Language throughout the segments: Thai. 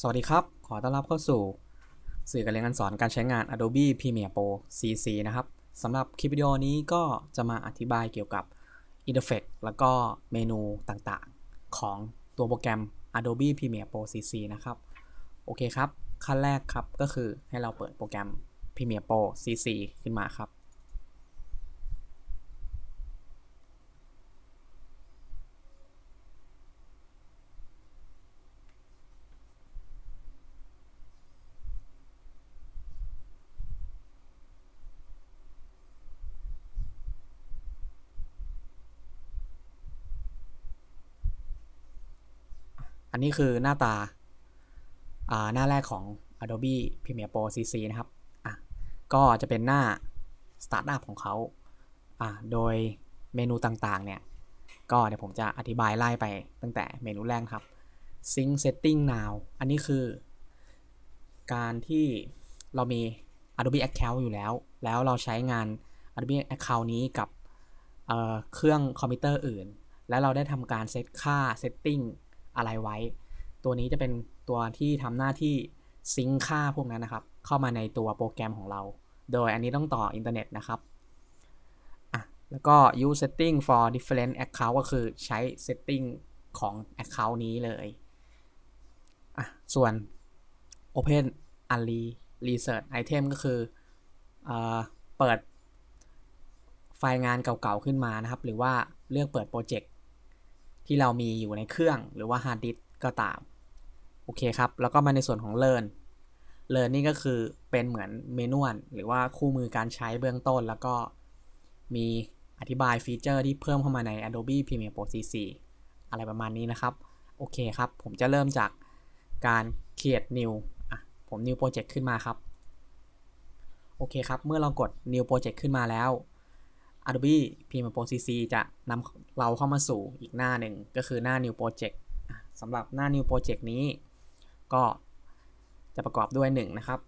สวัสดีครับ ขอต้อนรับเข้าสู่ สื่อการเรียนการสอนการใช้งาน Adobe Premiere Pro CC นะครับสำหรับคลิปวิดีโอนี้ก็จะมาอธิบายเกี่ยวกับ Interface แล้วก็เมนูต่างๆ ของตัวโปรแกรม Adobe Premiere Pro CC นะครับ โอเคครับ ขั้นแรกครับก็คือให้เราเปิดโปรแกรม Premiere Pro CC ขึ้นมาครับ อันนี้คือหน้าตาอ่าหน้าแรกของ Adobe Premiere Pro CC นะครับอะก็จะเป็นหน้า Startup ของเขาอ่าโดยเมนูต่างๆ เนี่ย ก็เดี๋ยวผมจะอธิบายไล่ไปตั้งแต่เมนูแรกครับ Sync Setting Now อันนี้คือ การที่เรามี Adobe Account อยู่แล้ว แล้วเราใช้งาน Adobe Account นี้กับเเครื่องคอมพิวเตอร์อื่น แล้วเราได้ทำการเซตค่า Setting อะไรไว้ ตัวนี้จะเป็นตัวที่ทำหน้าที่ซิงค่าพวกนั้นนะครับ เข้ามาในตัวโปรแกรมของเรา โดยอันนี้ต้องต่ออินเทอร์เน็ตนะครับอะแล้วก็ use setting for different account ก็คือใช้ setting ของ account นี้เลยอะส่วน open a r e research item ก็คือเอเปิดไฟล์งานเก่าๆขึ้นมานะครับ หรือว่าเลือกเปิดโปรเจกต์ ที่เรามีอยู่ในเครื่องหรือว่าฮาร์ดดิสก็ตาม โอเคครับ แล้วก็มาในส่วนของ Learn Learn นี่ก็คือเป็นเหมือนเมนูหรือว่าคู่มือการใช้เบื้องต้น แล้วก็มีอธิบายฟีเจอร์ที่เพิ่มเข้ามาใน Adobe Premiere Pro CC อะไรประมาณนี้นะครับ โอเคครับ ผมจะเริ่มจากการ create new อะผม new project ขึ้นมาครับ โอเคครับ เมื่อเรากด new project ขึ้นมาแล้ว Adobe Premiere Pro CC จะนำเราเข้ามาสู่อีกหน้าหนึ่งก็คือหน้า New Project สำหรับหน้า New Project นี้ ก็จะประกอบด้วย 1 นะครับ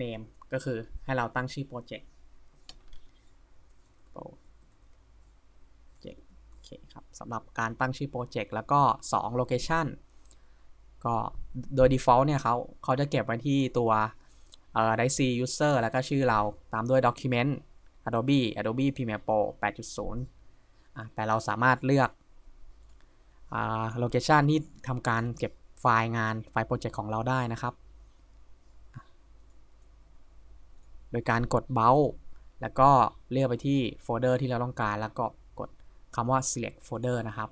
Name ก็คือให้เราตั้งชื่อโปรเจกต์โปรเจกต์โอเคครับสำหรับการตั้งชื่อโปรเจกต์แล้วก็ 2 Location ก็โดย default เนี่ยเขาเขาจะเก็บไว้ที่ตัวเอ่อ d i c e user แล้วก็ชื่อเราตามด้วย document Adobe Adobe Premiere Pro 8.0อะแต่เราสามารถเลือกโลเคชันที่ทำการเก็บไฟล์งานไฟล์โปรเจกต์ของเราได้นะครับ โดยการกด b บ u แล้วก็เลือกไปที่โฟลเดอร์ที่เราต้องการ แล้วก็กดคำว่า select folder นะครับ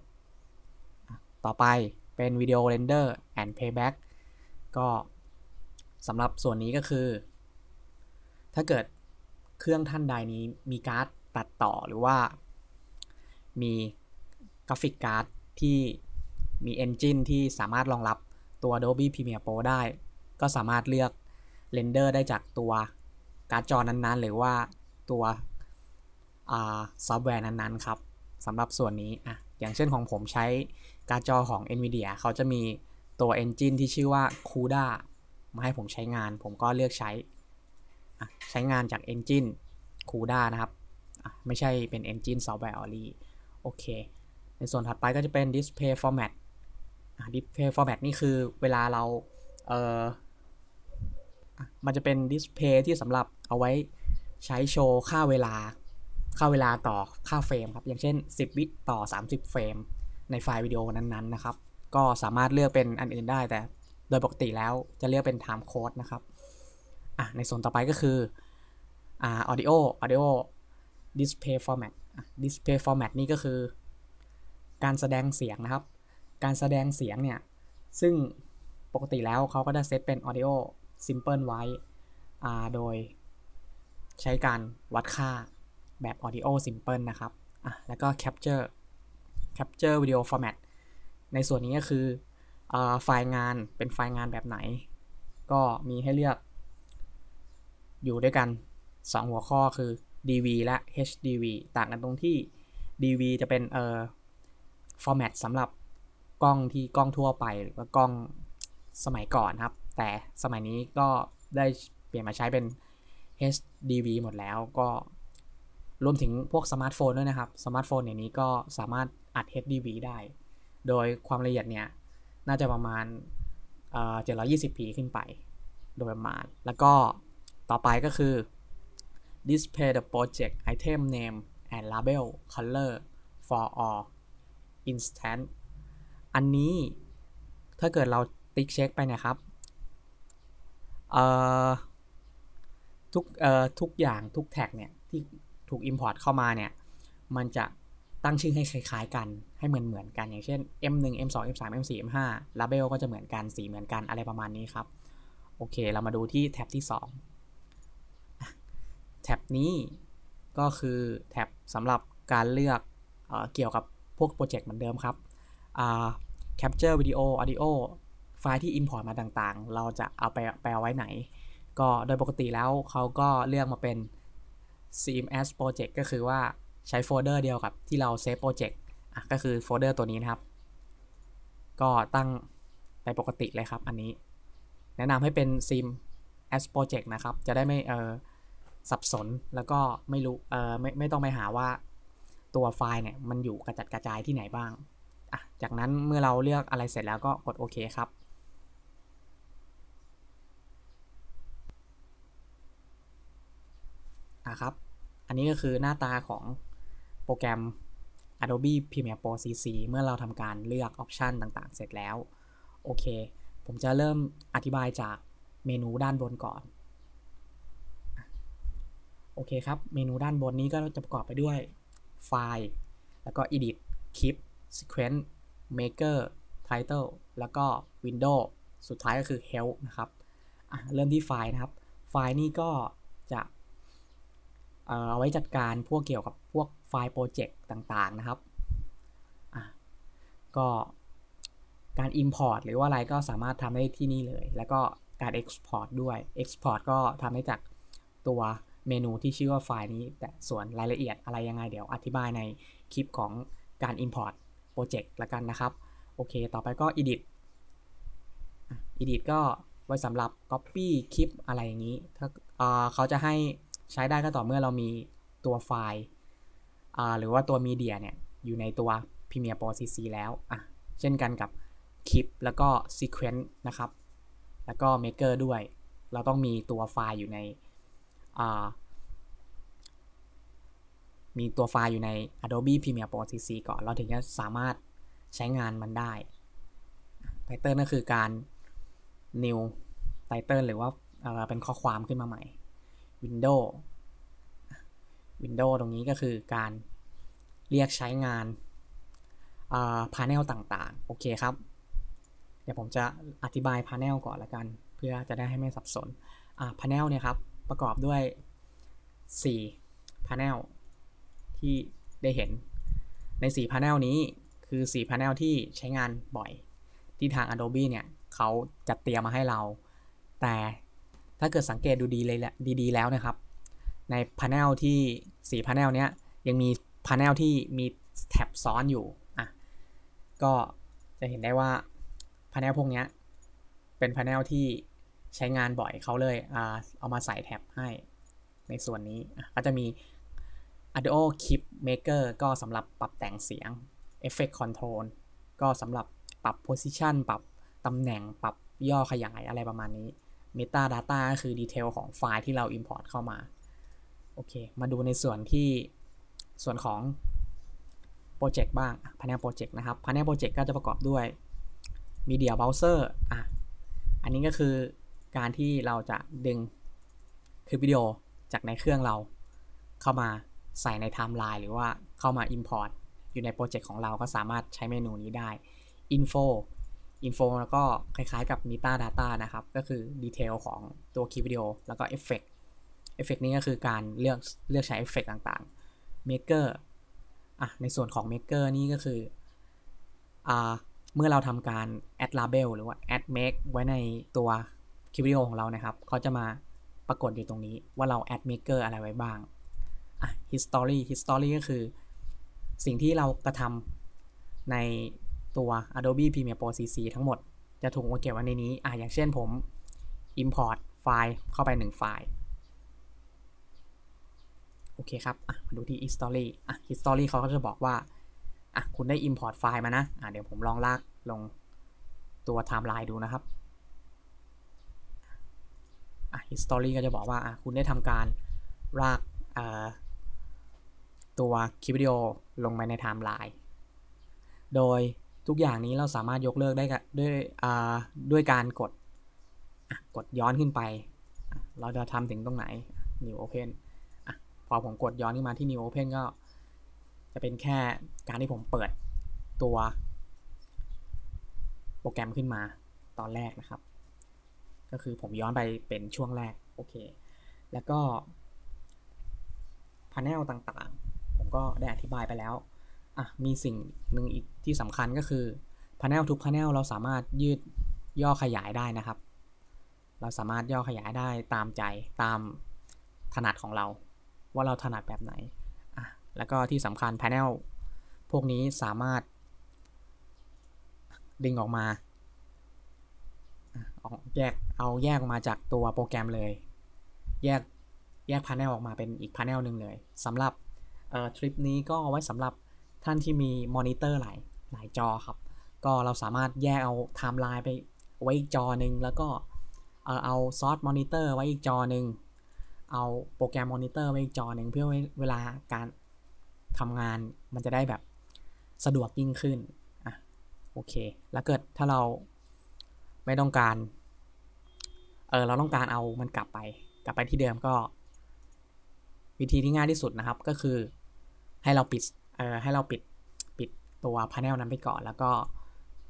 ต่อไปเป็น video render and playback ก็สำหรับส่วนนี้ก็คือ ถ้าเกิด เครื่องท่านใดนี้มีการ์ดตัดต่อหรือว่า มีกราฟิกการ์ดที่มีเอนจินที่สามารถรองรับตัว Adobe Premiere Pro ได้ ก็สามารถเลือกเรนเดอร์ได้จากตัวการ์ดจอนั้นๆ หรือว่าตัวซอฟต์แวร์นั้นๆ ครับสำหรับส่วนนี้อะอย่างเช่นของผมใช้การ์ดจอของ NVIDIA เขาจะมีตัว Engine ที่ชื่อว่า CUDA มาให้ผมใช้งาน ผมก็เลือกใช้ ใช้งานจาก Engine CUDA นะครับ ไม่ใช่เป็น Engine Software Only โอเค ในส่วนถัดไปก็จะเป็น Display Format Display Format นี่คือเวลาเราเออมันจะเป็น Display ที่สำหรับเอาไว้ใช้โชว์ค่าเวลา ค่าเวลาต่อค่าเฟรมครับ อย่างเช่น 10 วิต่อ 30 เฟรม ในไฟล์วิดีโอนั้นๆนะครับ ก็สามารถเลือกเป็นอันอื่นได้แต่โดยปกติแล้วจะเลือกเป็น time code นะครับ อะในส่วนต่อไปก็คืออ่า audio audio display format display format นี่ก็คือ การแสดงเสียงนะครับ การแสดงเสียงเนี่ย ซึ่งปกติแล้วเขาก็จะเซตเป็น audio simple ไว้อ่าโดยใช้การวัดค่าแบบ audio simple นะครับอะแล้วก็ capture capture video format ในส่วนนี้ก็คืออไฟล์งานเป็นไฟล์งานแบบไหน ก็มีให้เลือก อยู่ด้วยกัน 2 หัวข้อคือ DV และ HDV ต่างกันตรงที่ DV จะเป็นเอ่อ format สำหรับกล้องที่กล้องทั่วไปหรือว่ากล้องสมัยก่อนครับ แต่สมัยนี้ก็ได้เปลี่ยนมาใช้เป็น HDV หมดแล้วก็รวมถึงพวกสมาร์ทโฟนด้วยนะครับ สมาร์ทโฟนอย่างนี้ก็สามารถอัด HDV ได้ โดยความละเอียดเนี่ย น่าจะประมาณเอ่อ 720p ขึ้นไป โดยประมาณ แล้วก็ ต่อไปก็คือ display the project item name and label color for all instant อันนี้ถ้าเกิดเราติ๊กเช็คไปนะครับทุกทุกอย่างทุกแท็กเนี่ยที่ถูก Import เข้ามาเนี่ย มันจะตั้งชื่อให้คล้ายๆกันให้เหมือนเหมือนกัน อย่างเช่น M1 M2 M3 M4 M5 label ก็จะเหมือนกันสีเหมือนกันอะไรประมาณนี้ครับ โอเค เรามาดูที่แท็บที่ 2 แท็บนี้ก็คือแท็บสำหรับการเลือกเอเกี่ยวกับพวกโปรเจกต์เหมือนเดิมครับ capture video audio ไฟล์ที่ import มาต่างๆ เราจะเอาไปไปเอาไว้ไหน ก็โดยปกติแล้วเขาก็เลือกมาเป็น CMS project ก็คือว่าใช้โฟลเดอร์เดียวกับที่เราเซฟโปรเจกต์ก็คือโฟลเดอร์ตัวนี้นะครับ ก็ตั้งไปปกติเลยครับอันนี้ แนะนำให้เป็น CMS project นะครับ จะได้ไม่เออ สับสนแล้วก็ไม่รู้เออไม่ไม่ต้องไปหาว่าตัวไฟล์เนี่ยมันอยู่กระจัดกระจายที่ไหนบ้างอะจากนั้นเมื่อเราเลือกอะไรเสร็จแล้วก็กดโอเคครับ อะครับ อันนี้ก็คือหน้าตาของโปรแกรม Adobe Premiere Pro CC เมื่อเราทำการเลือกออปชันต่างๆ เสร็จแล้ว โอเค ผมจะเริ่มอธิบายจากเมนูด้านบนก่อน โอเคครับ เมนูด้านบนนี้ก็จะประกอบไปด้วยไฟล์ แล้วก็ Edit Clip Sequence Maker Title แล้วก็ Window สุดท้ายก็คือ Help นะครับเริ่มที่ไฟล์นะครับ ไฟล์นี้ก็จะเอาไว้จัดการพวกเกี่ยวกับพวกไฟล์โปรเจกต์ต่างๆนะครับ ก็การ Import หรือว่าอะไรก็สามารถทำได้ที่นี่เลย แล้วก็การ Export ด้วย Export ก็ทำได้จากตัว เมนูที่ชื่อว่าไฟล์นี้ แต่ส่วนรายละเอียดอะไรยังไงเดี๋ยวอธิบายในคลิปของการ Import โปรเจกต์ละกันนะครับ โอเค ต่อไปก็ Edit Edit ก็ไว้สำหรับ Copy คลิปอะไรอย่างนี้ ถ้าเขาจะให้ใช้ได้ก็ต่อเมื่อเรามีตัวไฟล์หรือว่าตัวมีเดียเนี่ย อยู่ในตัว Premiere Pro CC แล้วอะเช่นกันกับคลิปแล้วก็ Sequence นะครับ แล้วก็ Maker ด้วย เราต้องมีตัวไฟล์อยู่ใน มีตัวไฟล์อยู่ใน Adobe Premiere Pro CC ก่อน เราถึงจะสามารถใช้งานมันได้ Title ก็คือการ new title หรือว่าเป็นข้อความขึ้นมาใหม่ Windows Windows ตรงนี้ก็คือการเรียกใช้งานพาร์เนลต่างๆ โอเคครับ เดี๋ยวผมจะอธิบายพาร์เนลก่อนละกัน เพื่อจะได้ให้ไม่สับสนพาร์เนลเนี่ยครับ ประกอบด้วย4พาร์เนลที่ได้เห็นใน4พาร์เนลนี้คือ4พาร์เนลที่ใช้งานบ่อย ที่ทาง Adobe เนี่ยเขาจัดเตรียมมาให้เรา แต่ถ้าเกิดสังเกตดูดีเลยแหละดีๆ แล้วนะครับ ในพาร์เนลที่4พาร์เนลเนี้ยยังมีพาร์เนลที่มีแท็บซ้อนอยู่อะก็จะเห็นได้ว่าพาร์เนลพวกนี้เป็นพาร์เนลที่ ใช้งานบ่อยเขาเลยอ่าเอามาใส่แท็บให้ในส่วนนี้ก็จะมี Audio Clip Maker ก็สำหรับปรับแต่งเสียง Effect Control ก็สำหรับปรับ Position ปรับตำแหน่งปรับย่อขยายอะไรประมาณนี้ Metadata ก็คือดีเทลของไฟล์ที่เรา Import เข้ามา โอเค มาดูในส่วนที่ส่วนของโปรเจกต์บ้าง Panel Project นะครับ Panel Project ก็จะประกอบด้วย Media Browser อะอันนี้ก็คือ การที่เราจะดึงคลิปวิดีโอจากในเครื่องเรา เข้ามาใส่ในไทม์ไลน์หรือว่าเข้ามา Import อยู่ในโปรเจกต์ของเราก็สามารถใช้เมนูนี้ได้ Info Info แล้วก็คล้ายๆกับ Metadata นะครับ ก็คือดีเทลของตัวคลิปวิดีโอแล้วก็ Effect Effect นี้ก็คือการเลือกเลือกใช้ Effect ต่างๆ Maker อะในส่วนของ Maker นี่ก็คืออ่าเมื่อเราทำการ add label หรือว่า add make ไว้ในตัว คลิปวิดีโอของเรานะครับเขาจะมาปรากฏอยู่ตรงนี้ว่าเรา add maker อะไรไว้บ้างอะ history history ก็คือ สิ่งที่เรากระทำในตัว Adobe Premiere Pro CC ทั้งหมดจะถูกมาเก็บไว้ในนี้อะอย่างเช่นผม import ไฟล์เข้าไป 1 ไฟล์ โอเคครับอะมาดูที่ history อะ history เขาก็จะบอกว่าอะคุณได้ import ไฟล์มานะอะเดี๋ยวผมลองลากลงตัว timeline ดูนะครับ history ก็จะบอกว่าอะคุณได้ทำการรากตัวคลิปวิดีโอลงไปในไทม์ไลน์ โดยทุกอย่างนี้เราสามารถยกเลิกได้ด้วยด้วยการกดกดย้อนขึ้นไป เราจะทำถึงตรงไหน New Open อพอผมกดย้อนขึ้นมาที่ New Open ก็จะเป็นแค่การที่ผมเปิดตัวโปรแกรมขึ้นมาตอนแรกนะครับ ก็คือผมย้อนไปเป็นช่วงแรกโอเค แล้วก็พาร์เนลต่างๆ ผมก็ได้อธิบายไปแล้วอะมีสิ่งหนึ่งอีกที่สำคัญก็คือพาร์เนลทุกพาร์เนลเราสามารถยืดย่อขยายได้นะครับ เราสามารถย่อขยายได้ตามใจตามถนัดของเรา ว่าเราถนัดแบบไหนอะแล้วก็ที่สำคัญพาร์เนลพวกนี้สามารถดึงออกมา แยกเอาแยกออกมาจากตัวโปรแกรมเลย แยกแยกพาร์เนลออกมาเป็นอีกพาร์เนลหนึ่งเลยสำหรับทริปนี้ก็เอาไว้สำหรับท่านที่มีมอนิเตอร์หลายหลายจอครับ ก็เราสามารถแยกเอาไทม์ไลน์ไปไว้อีกจอหนึ่งแล้วก็เอาซอสมอนิเตอร์ไว้อีกจอหนึ่งเอาโปรแกรมมอนิเตอร์ไว้อีกจอหนึ่งเพื่อเวลาการทำงานมันจะได้แบบสะดวกยิ่งขึ้นอะโอเค แล้วเกิดถ้าเราไม่ต้องการ เออเราต้องการเอามันกลับไป กลับไปที่เดิมก็ วิธีที่ง่ายที่สุดนะครับ ก็คือให้เราปิดเออให้เราปิดปิดตัวพาร์เนลนั้นไปก่อน แล้วก็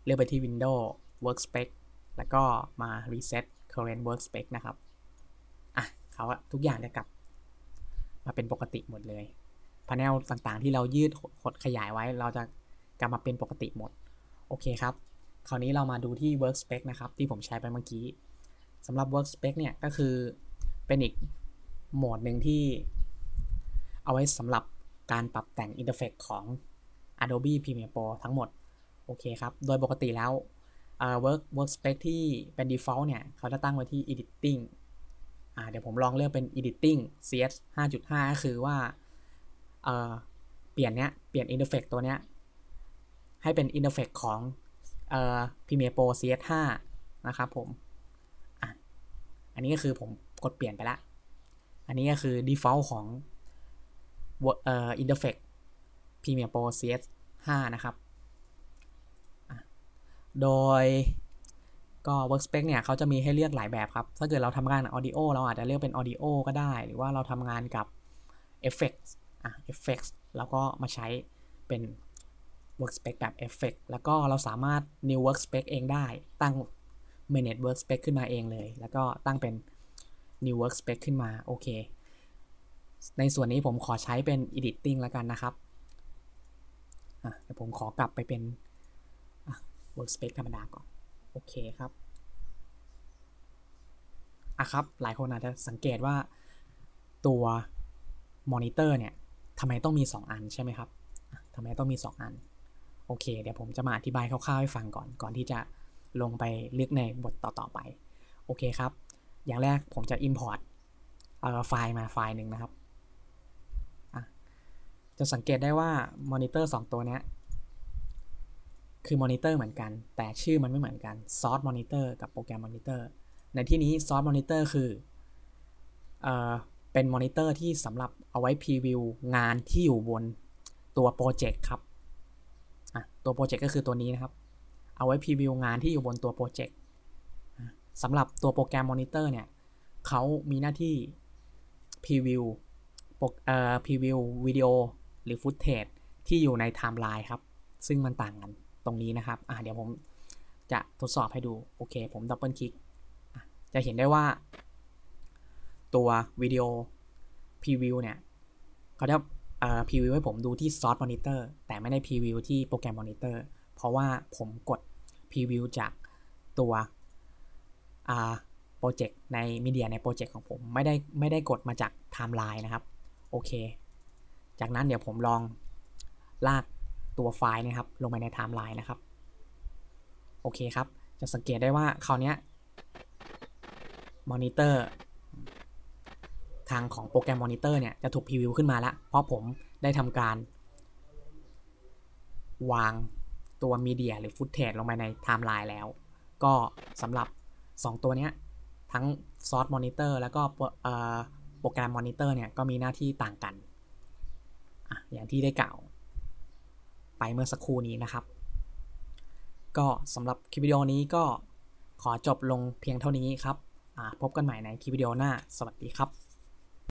เลือกไปที่ Windows Workspace แล้วก็มา Reset Current Workspace นะครับอะเขาทุกอย่างจะกลับมาเป็นปกติหมดเลยพาร์เนลต่างๆ ที่เรายืดหดขยายไว้ เราจะกลับมาเป็นปกติหมด โอเคครับ คราวนี้เรามาดูที่ Workspace นะครับ ที่ผมใช้ไปเมื่อกี้ สำหรับ Workspace เนี่ยก็คือเป็นอีกโหมดหนึ่งที่เอาไว้สำหรับการปรับแต่งอินเทอร์เฟซของ Adobe Premiere Pro ทั้งหมด โอเคครับ โดยปกติแล้ว work workspace ที่เป็น default เนี่ย เขาจะตั้งไว้ที่ editing อ่าเดี๋ยวผมลองเลือกเป็น editing cs 5.5 ก็คือว่าเเปลี่ยนเนี้ย เปลี่ยนอินเทอร์เฟซตัวเนี้ย ให้เป็นอินเทอร์เฟซของเอ่อ Premiere Pro cs 5นะครับผม อันนี้ก็คือผมกดเปลี่ยนไปละ อันนี้ก็คือ default ของเอ่อ interface Premiere Pro CS 5 นะครับ โดยก็ Workspace เนี่ยเขาจะมีให้เลือกหลายแบบครับ ถ้าเกิดเราทำงานกับ Audio เราอาจจะเลือกเป็น Audio ก็ได้ หรือว่าเราทำงานกับ Effects อะ Effects แล้วก็มาใช้เป็น Workspace แบบ Effect แล้วก็เราสามารถ New Workspace เองได้ตั้ง Manage Workspace ขึ้นมาเองเลย แล้วก็ตั้งเป็น New Workspace ขึ้นมาโอเค ในส่วนนี้ผมขอใช้เป็น editing แล้วกันนะครับเดี๋ยวผมขอกลับไปเป็น workspace ธรรมดาก่อน โอเคครับอะครับ หลายคนอาจจะสังเกตว่าตัวมอนิเตอร์เนี่ยทำไมต้องมี 2 อันใช่ไหมครับทำไมต้องมี 2 อัน โอเค เดี๋ยวผมจะมาอธิบายคร่าวๆให้ฟังก่อน ก่อนที่จะ ลงไปลึกในบทต่อๆไป โอเคครับ อย่างแรกผมจะ import ไฟล์มาไฟล์หนึ่งนะครับ จะสังเกตได้ว่ามอนิเตอร์2ตัวนี้คือมอนิเตอร์เหมือนกัน แต่ชื่อมันไม่เหมือนกันซอสมอนิเตอร์กับโปรแกรมมอนิเตอร์ในที่นี้ซอสมอนิเตอร์คือเออเป็นมอนิเตอร์ที่สำหรับเอาไว้พรีวิวงานที่อยู่บนตัวโปรเจกต์ครับ อะ ตัวโปรเจกต์ก็คือตัวนี้นะครับ เอาไว้พรีวิวงานที่อยู่บนตัวโปรเจกต์สำหรับตัวโปรแกรมมอนิเตอร์เนี่ยเขามีหน้าที่พรีวิวเอ่อพรีวิววิดีโอหรือฟุตเทจที่อยู่ในไทม์ไลน์ครับ ซึ่งมันต่างกันตรงนี้นะครับอ่าเดี๋ยวผมจะทดสอบให้ดู โอเค ผมดับเบิลคลิกจะเห็นได้ว่า ตัววิดีโอพรีวิวเนี่ยเขาจะพรีวิวให้ผมดูที่ซอสมอนิเตอร์แต่ไม่ได้พรีวิวที่โปรแกรมมอนิเตอร์เพราะว่าผมกด รีวิวจากตัวโปรเจกต์ในมีเดียในโปรเจกต์ของผมไม่ได้ไม่ได้กดมาจากไทม์ไลน์นะครับ โอเค จากนั้นเดี๋ยวผมลองลากตัวไฟล์นะครับ ลงไปในไทม์ไลน์นะครับ โอเคครับ จะสังเกตได้ว่าคราวนี้มอนิเตอร์ทางของโปรแกรมมอนิเตอร์เนี่ยจะถูกพรีวิวขึ้นมาแล้ว เพราะผมได้ทำการ วาง ตัวมีเดียหรือฟุตเทจลงไปในไทม์ไลน์แล้ว ก็สำหรับ 2 ตัวนี้ทั้งซอสมอนิเตอร์แล้วก็โปรแกรมมอนิเตอร์เนี่ยก็มีหน้าที่ต่างกันออย่างที่ได้กล่าว ไปเมื่อสักครู่นี้นะครับ ก็สำหรับคลิปวิดีโอนี้ก็ขอจบลงเพียงเท่านี้ครับพบกันใหม่ในคลิปวิดีโอหน้า สวัสดีครับ